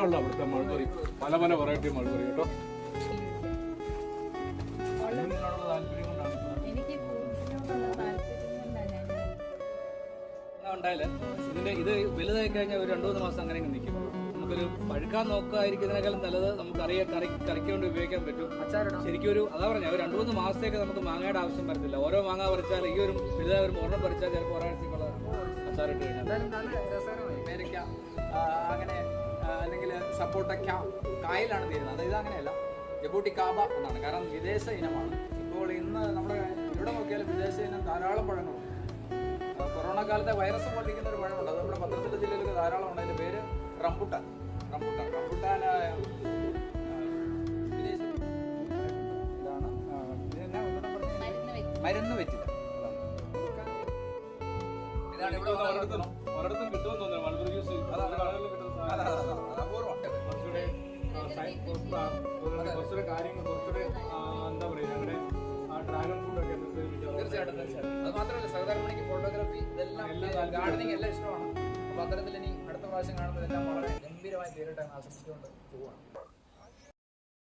ഉള്ളൂ അവിടുത്തെ മൾബറി. പല പല വെറൈറ്റി മൾബറി കേട്ടോ. അങ്ങനെ ഇതിന്റെ ഇത് വലുതായി കഴിഞ്ഞാൽ ഒരു രണ്ടു മൂന്ന് മാസം അങ്ങനെ അങ്ങ് നിൽക്കും നമുക്കൊരു പഴുക്കാൻ നോക്കാതിരിക്കുന്നതിനേക്കാളും നല്ലത് നമുക്ക് അറിയാം കറി കറിക്ക് കൊണ്ട് ഉപയോഗിക്കാൻ പറ്റും. ശരിക്കും ഒരു അതാ പറഞ്ഞ ഒരു രണ്ടു മൂന്ന് മാസത്തേക്ക് നമുക്ക് മാങ്ങയുടെ ആവശ്യം വരത്തില്ല. ഓരോ മാങ്ങ പറിച്ചാൽ ഈ ഒരു വലുതായ ഒരു മോർണം പറിച്ചാൽ ചിലപ്പോൾ ഒരാഴ്ചക്കുള്ള അച്ചാറിട്ട് കഴിഞ്ഞാൽ അങ്ങനെ ആ, സപ്പോട്ടയ്ക്ക കായലാണ് തീരുന്നത്. അതായത് ഇത് അങ്ങനെയല്ല ജബൂട്ടി കാബ എന്നാണ്. കാരണം വിദേശ ഇനമാണ്. ഇപ്പോൾ ഇന്ന് നമ്മുടെ ഇവിടെ നോക്കിയാലും വിദേശ ഇനം ധാരാളം പഴങ്ങളുണ്ട് കൊറോണ കാലത്തെ വൈറസ് പൊട്ടിക്കുന്ന ഒരു പഴമുണ്ട്. അത് നമ്മുടെ പത്തനംതിട്ട ജില്ലയിലൊക്കെ ധാരാളം ഉണ്ട്. അതിന്റെ പേര് റംബുട്ടാൻ. റംബുട്ടാൻ. റംബുട്ടാൻ? മരുന്ന് വെച്ചില്ല ഇതാണ് ഇവിടെ ഒരിടത്തും ഒരിടത്തും കിട്ടുമെന്ന് തോന്നുന്നു. കുറച്ചുകൂടെ കാര്യങ്ങൾ കുറച്ചുകൂടെ എന്താ പറയുക ഞങ്ങളുടെ ഡ്രാഗൺ ഫുഡൊക്കെ തീർച്ചയായിട്ടും തീർച്ചയായിട്ടും. അത് മാത്രമല്ല സഹതാരമണിക്ക് ഫോട്ടോഗ്രാഫി ഇതെല്ലാം ഗാർഡനിങ് എല്ലാം ഇഷ്ടമാണ്. അപ്പൊ അത്തരത്തിൽ ഇനി അടുത്ത പ്രാവശ്യം കാണുമ്പോൾ എല്ലാം വളരെ ഗംഭീരമായി തീരട്ടെ ആസ്വദിച്ചുകൊണ്ട് പോവാണ്.